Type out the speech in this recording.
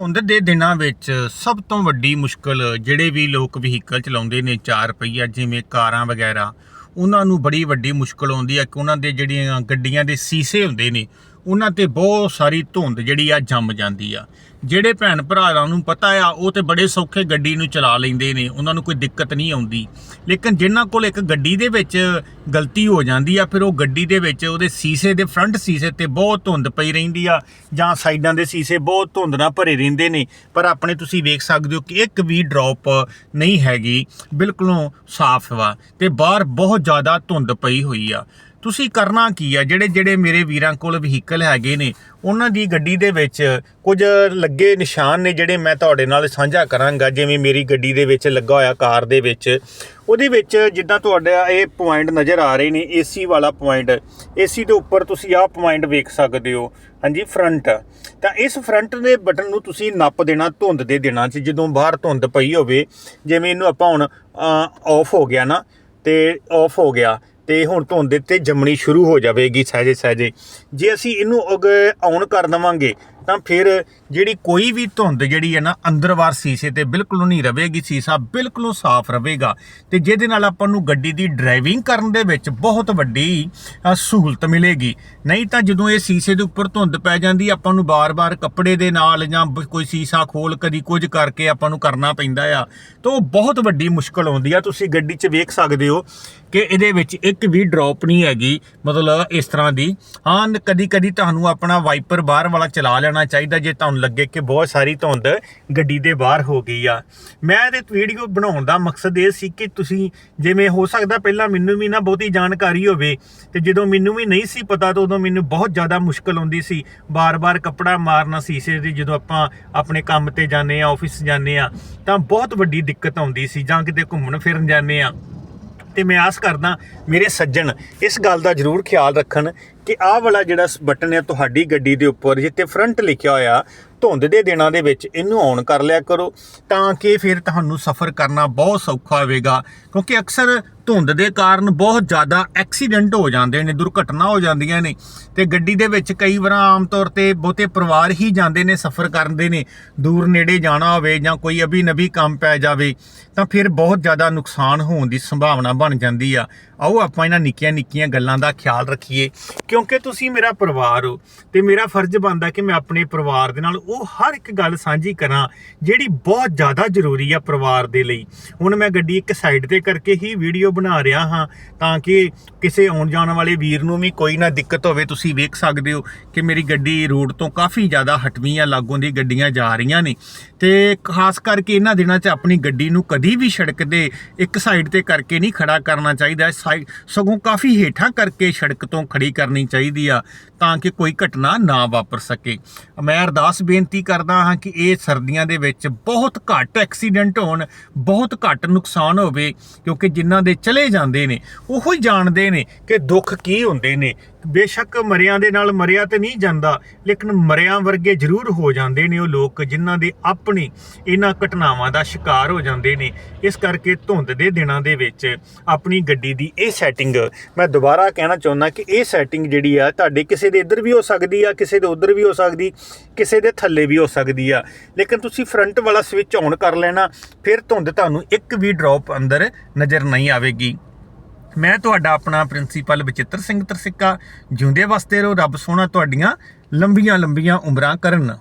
ਧੁੰਦ ਦੇ ਦਿਨਾਂ ਵਿੱਚ ਸਭ ਤੋਂ ਵੱਡੀ ਮੁਸ਼ਕਲ ਜਿਹੜੇ ਵੀ ਲੋਕ ਵਹੀਕਲ ਚਲਾਉਂਦੇ ਨੇ ਚਾਰ ਪਹੀਆ, ਜਿਵੇਂ ਕਾਰਾਂ ਵਗੈਰਾ, ਉਹਨਾਂ ਨੂੰ ਬੜੀ ਵੱਡੀ ਮੁਸ਼ਕਲ ਆਉਂਦੀ ਹੈ ਕਿ ਉਹਨਾਂ ਦੇ ਜਿਹੜੀਆਂ ਗੱਡੀਆਂ ਦੇ ਸੀਸੇ ਹੁੰਦੇ ਨੇ ਉਹਨਾਂ ਤੇ ਬਹੁਤ ਸਾਰੀ ਧੁੰਦ ਜਿਹੜੀ ਆ ਜੰਮ ਜਾਂਦੀ ਆ। ਜਿਹੜੇ ਭੈਣ ਭਰਾਵਾਂ ਨੂੰ ਪਤਾ ਆ, ਉਹ ਤੇ ਬੜੇ ਸੌਖੇ ਗੱਡੀ ਨੂੰ ਚਲਾ ਲੈਂਦੇ ਨੇ, ਉਹਨਾਂ ਨੂੰ ਕੋਈ ਦਿੱਕਤ ਨਹੀਂ ਆਉਂਦੀ। ਲੇਕਿਨ ਜਿਨ੍ਹਾਂ ਕੋਲ ਇੱਕ ਗੱਡੀ ਦੇ ਵਿੱਚ ਗਲਤੀ ਹੋ ਜਾਂਦੀ ਆ, ਫਿਰ ਉਹ ਗੱਡੀ ਦੇ ਵਿੱਚ ਉਹਦੇ ਸੀਸੇ ਦੇ ਫਰੰਟ ਸੀਸੇ ਤੇ ਬਹੁਤ ਧੁੰਦ ਪਈ ਰਹਿੰਦੀ ਆ, ਜਾਂ ਸਾਈਡਾਂ ਦੇ ਸੀਸੇ ਬਹੁਤ ਧੁੰਦ ਨਾਲ ਭਰੇ ਰਹਿੰਦੇ ਨੇ। ਪਰ ਆਪਣੇ ਤੁਸੀਂ ਵੇਖ ਸਕਦੇ ਹੋ ਕਿ ਇੱਕ ਵੀ ਡ੍ਰੌਪ ਨਹੀਂ ਹੈਗੀ, ਬਿਲਕੁਲੋਂ ਸਾਫ਼ ਵਾ ਤੇ ਬਾਹਰ ਬਹੁਤ ਜ਼ਿਆਦਾ ਧੁੰਦ ਪਈ ਹੋਈ ਆ। ਤੁਸੀਂ ਕਰਨਾ ਕੀ ਆ? ਜਿਹੜੇ ਜਿਹੜੇ ਮੇਰੇ ਵੀਰਾਂ ਕੋਲ ਵਹੀਕਲ ਹੈਗੇ ਨੇ, ਉਹਨਾਂ ਦੀ ਗੱਡੀ ਦੇ ਵਿੱਚ ਕੁਝ ਲੱਗੇ ਨਿਸ਼ਾਨ ਨੇ ਜਿਹੜੇ ਮੈਂ ਤੁਹਾਡੇ ਨਾਲ ਸਾਂਝਾ ਕਰਾਂਗਾ। ਜਿਵੇਂ ਮੇਰੀ ਗੱਡੀ ਦੇ ਵਿੱਚ ਲੱਗਾ ਹੋਇਆ ਕਾਰ ਦੇ ਵਿੱਚ। ਉਹਦੇ ਵਿੱਚ ਜਿੱਦਾਂ ਤੁਹਾਡਾ ਇਹ ਪੁਆਇੰਟ ਨਜ਼ਰ ਆ ਰਹੇ ਨੇ ਏਸੀ ਵਾਲਾ ਪੁਆਇੰਟ ਏਸੀ ਦੇ ਉੱਪਰ ਤੁਸੀਂ ਆਹ ਪੁਆਇੰਟ ਵੇਖ ਸਕਦੇ ਹੋ। ਹਾਂਜੀ ਫਰੰਟ ਤਾਂ ਇਸ ਫਰੰਟ ਦੇ ਬਟਨ ਨੂੰ ਤੁਸੀਂ ਨੱਪ ਦੇਣਾ, ਧੁੰਦ ਦੇ ਦਿਨਾਂ 'ਚ, ਜਦੋਂ ਬਾਹਰ ਧੁੰਦ ਪਈ ਹੋਵੇ। ਜਿਵੇਂ ਇਹਨੂੰ ਆਪਾਂ ਹੁਣ ਆਫ ਹੋ ਗਿਆ ਨਾ, ਤੇ ਆਫ ਹੋ ਗਿਆ। ਤੇ ਹੁਣ ਧੁੰਦ ਤੇ ਜੰਮਣੀ ਸ਼ੁਰੂ ਹੋ ਜਾਵੇਗੀ ਸਹਿਜੇ ਸਹਿਜੇ ਜੇ ਅਸੀਂ ਇਹਨੂੰ ਅਗ ਔਨ ਕਰ ਦਵਾਂਗੇ ਤਾਂ ਫਿਰ ਜਿਹੜੀ ਕੋਈ ਵੀ ਧੁੰਦ ਜਿਹੜੀ ਹੈ ਨਾ ਅੰਦਰਵਾਰ ਸੀਸੇ ਤੇ ਬਿਲਕੁਲ ਨਹੀਂ ਰਵੇਗੀ, ਸੀਸਾ ਬਿਲਕੁਲ ਸਾਫ਼ ਰਵੇਗਾ ਤੇ ਜਿਹਦੇ ਨਾਲ ਆਪਾਂ ਨੂੰ ਗੱਡੀ ਦੀ ਡਰਾਈਵਿੰਗ ਕਰਨ ਦੇ ਵਿੱਚ ਬਹੁਤ ਵੱਡੀ ਸਹੂਲਤ ਮਿਲੇਗੀ। ਨਹੀਂ ਤਾਂ ਜਦੋਂ ਇਹ ਸੀਸੇ ਦੇ ਉੱਪਰ ਧੁੰਦ ਪੈ ਜਾਂਦੀ, ਆਪਾਂ ਨੂੰ ਬਾਰ-ਬਾਰ ਕੱਪੜੇ ਦੇ ਨਾਲ ਜਾਂ ਕੋਈ ਸੀਸਾ ਖੋਲ ਕਦੀ ਕੁਝ ਕਰਕੇ ਆਪਾਂ ਨੂੰ ਕਰਨਾ ਪੈਂਦਾ ਆ। ਤਾਂ ਉਹ ਬਹੁਤ ਵੱਡੀ ਮੁਸ਼ਕਲ ਆਉਂਦੀ ਆ। ਤੁਸੀਂ ਗੱਡੀ 'ਚ ਵੇਖ ਸਕਦੇ ਹੋ ਕਿ ਇਹਦੇ ਵਿੱਚ ਇੱਕ ਵੀ ਡ੍ਰੌਪ ਨਹੀਂ ਹੈਗੀ, ਮਤਲਬ ਇਸ ਤਰ੍ਹਾਂ ਦੀ। ਹਾਂ ਕਦੀ ਕਦੀ ਤੁਹਾਨੂੰ ਆਪਣਾ ਵਾਈਪਰ ਬਾਹਰ ਵਾਲਾ ਚਲਾ ਲੈਣਾ ਚਾਹੀਦਾ ਜੇ ਤੁਹਾਨੂੰ ਲੱਗੇ ਕਿ ਬਹੁਤ ਸਾਰੀ ਧੁੰਦ ਗੱਡੀ ਦੇ ਬਾਹਰ ਹੋ ਗਈ ਆ। ਮੈਂ ਇਹ ਵੀਡੀਓ ਬਣਾਉਣ ਦਾ ਮਕਸਦ ਇਹ ਸੀ ਕਿ ਤੁਸੀਂ ਜਿਵੇਂ ਹੋ ਸਕਦਾ ਪਹਿਲਾਂ ਮੈਨੂੰ ਵੀ ਨਾ ਬਹੁਤੀ ਜਾਣਕਾਰੀ ਹੋਵੇ ਤੇ ਜਦੋਂ ਮੈਨੂੰ ਵੀ ਨਹੀਂ ਸੀ ਪਤਾ ਤਾਂ ਉਦੋਂ ਮੈਨੂੰ ਬਹੁਤ ਜ਼ਿਆਦਾ ਮੁਸ਼ਕਲ ਆਉਂਦੀ ਸੀ। ਬਾਰ-ਬਾਰ ਕੱਪੜਾ ਮਾਰਨਾ ਸੀਸੇ ਦੀ ਜਦੋਂ ਆਪਾਂ ਆਪਣੇ ਕੰਮ ਤੇ ਜਾਂਦੇ ਆ ਆਫਿਸ ਜਾਂਦੇ ਆ, ਤਾਂ ਬਹੁਤ ਵੱਡੀ ਦਿੱਕਤ ਆਉਂਦੀ ਸੀ ਜਾਂ ਕਿਤੇ ਘੁੰਮਣ ਫਿਰਨ ਜਾਂਦੇ ਆ। ਤੇ ਮੈਂ ਆਸ ਕਰਦਾ ਮੇਰੇ ਸੱਜਣ ਇਸ ਗੱਲ ਦਾ ਜ਼ਰੂਰ ਖਿਆਲ ਰੱਖਣ ਕਿ ਆਹ ਵਾਲਾ ਜਿਹੜਾ ਬਟਨ ਹੈ ਤੁਹਾਡੀ ਗੱਡੀ ਦੇ ਉੱਪਰ ਜਿੱਤੇ ਫਰੰਟ ਲਿਖਿਆ ਹੋਇਆ, ਧੁੰਦ ਦੇ ਦਿਨਾਂ ਦੇ ਵਿੱਚ ਇਹਨੂੰ ਔਨ ਕਰ ਲਿਆ ਕਰੋ ਤਾਂ ਕਿ ਫਿਰ ਤੁਹਾਨੂੰ ਸਫ਼ਰ ਕਰਨਾ ਬਹੁਤ ਸੌਖਾ ਹੋਵੇਗਾ ਕਿਉਂਕਿ ਅਕਸਰ ਧੁੰਦ ਦੇ ਕਾਰਨ ਬਹੁਤ ਜ਼ਿਆਦਾ ਐਕਸੀਡੈਂਟ ਹੋ ਜਾਂਦੇ ਨੇ, ਦੁਰਘਟਨਾ ਹੋ ਜਾਂਦੀਆਂ ਨੇ ਤੇ ਗੱਡੀ ਦੇ ਵਿੱਚ ਕਈ ਵਾਰ ਆਮ ਤੌਰ ਤੇ ਬਹੁਤੇ ਪਰਿਵਾਰ ਹੀ ਜਾਂਦੇ ਨੇ, ਸਫ਼ਰ ਕਰਦੇ ਨੇ, ਦੂਰ ਨੇੜੇ ਜਾਣਾ ਹੋਵੇ ਜਾਂ ਕੋਈ ਅਭੀ ਨਵੀ ਕੰਮ ਪੈ ਜਾਵੇ, ਤਾਂ ਫਿਰ ਬਹੁਤ ਜ਼ਿਆਦਾ ਨੁਕਸਾਨ ਹੋਣ ਦੀ ਸੰਭਾਵਨਾ ਬਣ ਜਾਂਦੀ ਆ। ਆਓ ਆਪਾਂ ਇਹਨਾਂ ਨਿੱਕੀਆਂ ਨਿੱਕੀਆਂ ਗੱਲਾਂ ਦਾ ਖਿਆਲ ਰੱਖੀਏ, ਕਿਉਂਕਿ ਤੁਸੀਂ ਮੇਰਾ ਪਰਿਵਾਰ ਹੋ ਤੇ ਮੇਰਾ ਫਰਜ਼ ਬਣਦਾ ਕਿ ਮੈਂ ਆਪਣੇ ਪਰਿਵਾਰ ਦੇ ਨਾਲ ਉਹ ਹਰ ਇੱਕ ਗੱਲ ਸਾਂਝੀ ਕਰਾਂ ਜਿਹੜੀ ਬਹੁਤ ਜ਼ਿਆਦਾ ਜ਼ਰੂਰੀ ਆ ਪਰਿਵਾਰ ਦੇ ਲਈ। ਹੁਣ ਮੈਂ ਗੱਡੀ ਇੱਕ ਸਾਈਡ ਤੇ ਕਰਕੇ ਹੀ ਵੀਡੀਓ ਬਣਾ ਰਿਹਾ ਹਾਂ ਤਾਂ ਕਿ ਕਿਸੇ ਆਉਣ ਜਾਣ ਵਾਲੇ ਵੀਰ ਨੂੰ ਵੀ ਕੋਈ ਨਾ ਦਿੱਕਤ ਹੋਵੇ। ਤੁਸੀਂ ਵੇਖ ਸਕਦੇ ਹੋ ਕਿ ਮੇਰੀ ਗੱਡੀ ਰੋਡ ਤੋਂ ਕਾਫੀ ਜ਼ਿਆਦਾ ਹਟਵੀਆਂ ਲਾਗੋਂ ਦੀ ਗੱਡੀਆਂ ਜਾ ਰਹੀਆਂ ਨੇ ਤੇ ਖਾਸ ਕਰਕੇ ਇਹਨਾਂ ਦਿਨਾਂ 'ਚ ਆਪਣੀ ਗੱਡੀ ਨੂੰ ਕਦੀ ਵੀ ਸੜਕ ਦੇ ਇੱਕ ਸਾਈਡ ਤੇ ਕਰਕੇ ਨਹੀਂ ਖੜਾ ਕਰਨਾ ਚਾਹੀਦਾ। ਸਾਈਡ ਸਗੋਂ ਕਾਫੀ ਹੇਠਾਂ ਕਰਕੇ ਸੜਕ ਤੋਂ ਖੜੀ ਕਰਨੀ ਚਾਹੀਦੀ ਆ ਤਾਂ ਕਿ ਕੋਈ ਘਟਨਾ ਨਾ ਵਾਪਰ ਸਕੇ। ਮੈਂ ਅਰਦਾਸ ਬੇਨਤੀ ਕਰਦਾ ਹਾਂ ਕਿ ਇਹ ਸਰਦੀਆਂ ਦੇ ਵਿੱਚ ਬਹੁਤ ਘੱਟ ਐਕਸੀਡੈਂਟ ਹੋਣ, ਬਹੁਤ ਘੱਟ ਨੁਕਸਾਨ ਹੋਵੇ, ਕਿਉਂਕਿ ਜਿਨ੍ਹਾਂ ਦੇ ਚਲੇ ਜਾਂਦੇ ਨੇ, ਉਹੋ ਹੀ ਜਾਣਦੇ ਨੇ ਕਿ ਦੁੱਖ ਕੀ ਹੁੰਦੇ ਨੇ। ਬੇਸ਼ੱਕ ਮਰਿਆਂ ਦੇ ਨਾਲ ਮਰਿਆ ਤੇ ਨਹੀਂ ਜਾਂਦਾ, ਲੇਕਿਨ ਮਰਿਆਂ ਵਰਗੇ ਜ਼ਰੂਰ ਹੋ ਜਾਂਦੇ ਨੇ ਉਹ ਲੋਕ, ਜਿਨ੍ਹਾਂ ਦੇ ਆਪਣੇ ਇਹਨਾਂ ਘਟਨਾਵਾਂ ਦਾ ਸ਼ਿਕਾਰ ਹੋ ਜਾਂਦੇ ਨੇ। ਇਸ ਕਰਕੇ ਧੁੰਦ ਦੇ ਦਿਨਾਂ ਦੇ ਵਿੱਚ ਆਪਣੀ ਗੱਡੀ ਦੀ ਇਹ ਸੈਟਿੰਗ ਮੈਂ ਦੁਬਾਰਾ ਕਹਿਣਾ ਚਾਹੁੰਦਾ ਕਿ ਇਹ ਸੈਟਿੰਗ ਜਿਹੜੀ ਆ, ਤੁਹਾਡੇ ਕਿਸੇ ਦੇ ਇੱਧਰ ਵੀ ਹੋ ਸਕਦੀ ਆ, ਕਿਸੇ ਦੇ ਉੱਧਰ ਵੀ ਹੋ ਸਕਦੀ, ਕਿਸੇ ਦੇ ਥੱਲੇ ਵੀ ਹੋ ਸਕਦੀ ਆ। ਲੇਕਿਨ ਤੁਸੀਂ ਫਰੰਟ ਵਾਲਾ ਸਵਿਚ ਔਨ ਕਰ ਲੈਣਾ, ਫਿਰ ਧੁੰਦ ਤੁਹਾਨੂੰ ਇੱਕ ਵੀ ਡ੍ਰੌਪ ਅੰਦਰ ਨਜ਼ਰ ਨਹੀਂ ਆਵੇਗੀ। ਮੈਂ ਤੁਹਾਡਾ ਆਪਣਾ ਪ੍ਰਿੰਸੀਪਲ ਬਚਿੱਤਰ ਸਿੰਘ ਤਰਸਿੱਕਾ, ਜਿਉਂਦੇ ਵਸਦੇ ਰਹੋ ਰੱਬ ਸੋਹਣਾ ਤੁਹਾਡੀਆਂ ਲੰਬੀਆਂ ਲੰਬੀਆਂ ਉਮਰਾਂ ਕਰਨ।